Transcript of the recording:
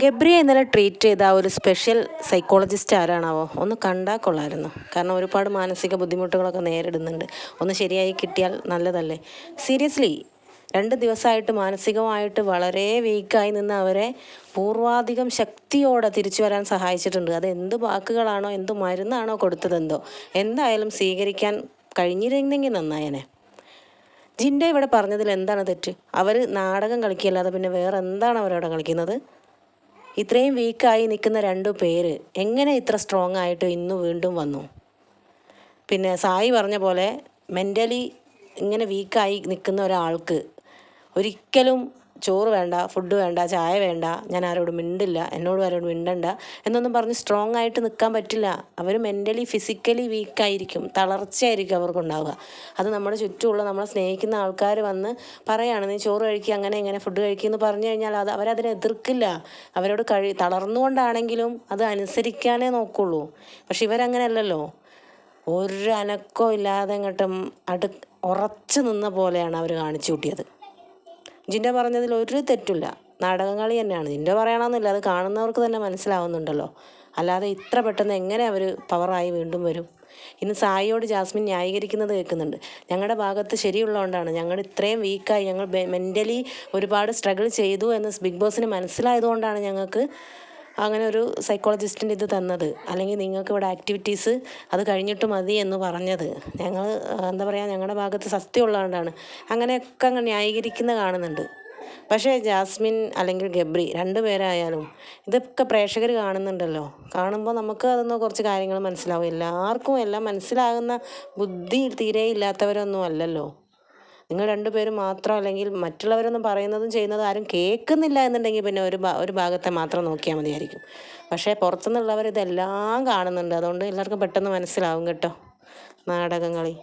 ഗബ്രിയെ ഇന്നലെ ട്രീറ്റ് ചെയ്ത ആ ഒരു സ്പെഷ്യൽ സൈക്കോളജിസ്റ്റ് ആരാണാവോ? ഒന്ന് കണ്ടാൽ കൊള്ളായിരുന്നു. കാരണം ഒരുപാട് മാനസിക ബുദ്ധിമുട്ടുകളൊക്കെ നേരിടുന്നുണ്ട്. ഒന്ന് ശരിയായി കിട്ടിയാൽ നല്ലതല്ലേ? സീരിയസ്ലി രണ്ട് ദിവസമായിട്ട് മാനസികമായിട്ട് വളരെ വീക്കായി നിന്ന് അവരെ പൂർവാധികം ശക്തിയോടെ തിരിച്ചു വരാൻ സഹായിച്ചിട്ടുണ്ട്. അത് എന്ത് വാക്കുകളാണോ എന്ത് മരുന്നാണോ കൊടുത്തതെന്തോ എന്തായാലും സ്വീകരിക്കാൻ കഴിഞ്ഞിരുന്നെങ്കിൽ നന്നായനെ. ജിൻഡ ഇവിടെ പറഞ്ഞതിൽ എന്താണ് തെറ്റ്? അവർ നാടകം കളിക്കുകയല്ലാതെ പിന്നെ വേറെ എന്താണ് അവരവിടെ കളിക്കുന്നത്? ഇത്രയും വീക്കായി നിൽക്കുന്ന രണ്ടു പേര് എങ്ങനെ ഇത്ര സ്ട്രോങ് ആയിട്ട് ഇന്ന് വീണ്ടും വന്നു? പിന്നെ സായി പറഞ്ഞ പോലെ മെന്റലി ഇങ്ങനെ വീക്കായി നിൽക്കുന്ന ഒരാൾക്ക് ഒരിക്കലും ചോറ് വേണ്ട ഫുഡ് വേണ്ട ചായ വേണ്ട ഞാൻ ആരോടും മിണ്ടില്ല എന്നോട് ആരോടും മിണ്ടണ്ട എന്നൊന്നും പറഞ്ഞ് സ്ട്രോങ് ആയിട്ട് നിൽക്കാൻ പറ്റില്ല. അവർ മെന്റലി ഫിസിക്കലി വീക്കായിരിക്കും തളർച്ചയായിരിക്കും അവർക്കുണ്ടാവുക അത് നമ്മുടെ ചുറ്റുമുള്ള നമ്മളെ സ്നേഹിക്കുന്ന ആൾക്കാർ വന്ന് പറയാണ് നീ ചോറ് കഴിക്കുക അങ്ങനെ ഇങ്ങനെ ഫുഡ് കഴിക്കുക എന്ന് പറഞ്ഞു കഴിഞ്ഞാൽ അത് അവരതിനെ എതിർക്കില്ല. അവരോട് കഴി തളർന്നുകൊണ്ടാണെങ്കിലും അത് അനുസരിക്കാനേ നോക്കുള്ളൂ. പക്ഷെ ഇവരങ്ങനെയല്ലല്ലോ. ഒരു അനക്കവും ഇല്ലാതെ അങ്ങോട്ടും അടു ഉറച്ചു നിന്ന പോലെയാണ് അവർ കാണിച്ചു കൂട്ടിയത്. ജിൻഡ പറഞ്ഞതിൽ ഒരു തെറ്റില്ല നാടകങ്ങളി തന്നെയാണ്. ജിൻഡ പറയണമെന്നില്ല അത് കാണുന്നവർക്ക് തന്നെ മനസ്സിലാവുന്നുണ്ടല്ലോ. അല്ലാതെ ഇത്ര പെട്ടെന്ന് എങ്ങനെ അവർ പവറായി വീണ്ടും വരും? ഇന്ന് സായിയോട് ജാസ്മിൻ ന്യായീകരിക്കുന്നത് കേൾക്കുന്നുണ്ട്. ഞങ്ങളുടെ ഭാഗത്ത് ശരിയുള്ളതുകൊണ്ടാണ് ഞങ്ങൾ ഇത്രയും വീക്കായി ഞങ്ങൾ മെന്റലി ഒരുപാട് സ്ട്രഗിൾ ചെയ്തു എന്ന് ബിഗ് ബോസിന് മനസ്സിലായതുകൊണ്ടാണ് ഞങ്ങൾക്ക് അങ്ങനെ ഒരു സൈക്കോളജിസ്റ്റിന്റെ ഇത് തന്നത്. അല്ലെങ്കിൽ നിങ്ങൾക്ക് ഇവിടെ ആക്ടിവിറ്റീസ് അത് കഴിഞ്ഞിട്ട് മതി എന്ന് പറഞ്ഞത്. ഞങ്ങൾ എന്താ പറയുക ഞങ്ങളുടെ ഭാഗത്ത് സത്യമുള്ളതുകൊണ്ടാണ് അങ്ങനെയൊക്കെ അങ്ങ് ന്യായീകരിക്കുന്ന കാണുന്നുണ്ട്. പക്ഷേ ജാസ്മിൻ അല്ലെങ്കിൽ ഗബ്രി രണ്ടു പേരായാലും ഇതൊക്കെ പ്രേക്ഷകർ കാണുന്നുണ്ടല്ലോ. കാണുമ്പോൾ നമുക്ക് അതൊന്ന് കുറച്ച് കാര്യങ്ങൾ മനസ്സിലാവും. എല്ലാവർക്കും എല്ലാം മനസ്സിലാകുന്ന ബുദ്ധി തീരെ ഇല്ലാത്തവരൊന്നും അല്ലല്ലോ. നിങ്ങൾ രണ്ടുപേരും മാത്രം അല്ലെങ്കിൽ മറ്റുള്ളവരൊന്നും പറയുന്നതും ചെയ്യുന്നതും ആരും കേൾക്കുന്നില്ല എന്നുണ്ടെങ്കിൽ പിന്നെ ഒരു ഒരു ഭാഗത്തെ മാത്രം നോക്കിയാൽ മതിയായിരിക്കും. പക്ഷേ പുറത്തുനിന്നുള്ളവർ ഇതെല്ലാം കാണുന്നുണ്ട്. അതുകൊണ്ട് എല്ലാവർക്കും പെട്ടെന്ന് മനസ്സിലാവും കേട്ടോ. നാടകങ്ങളി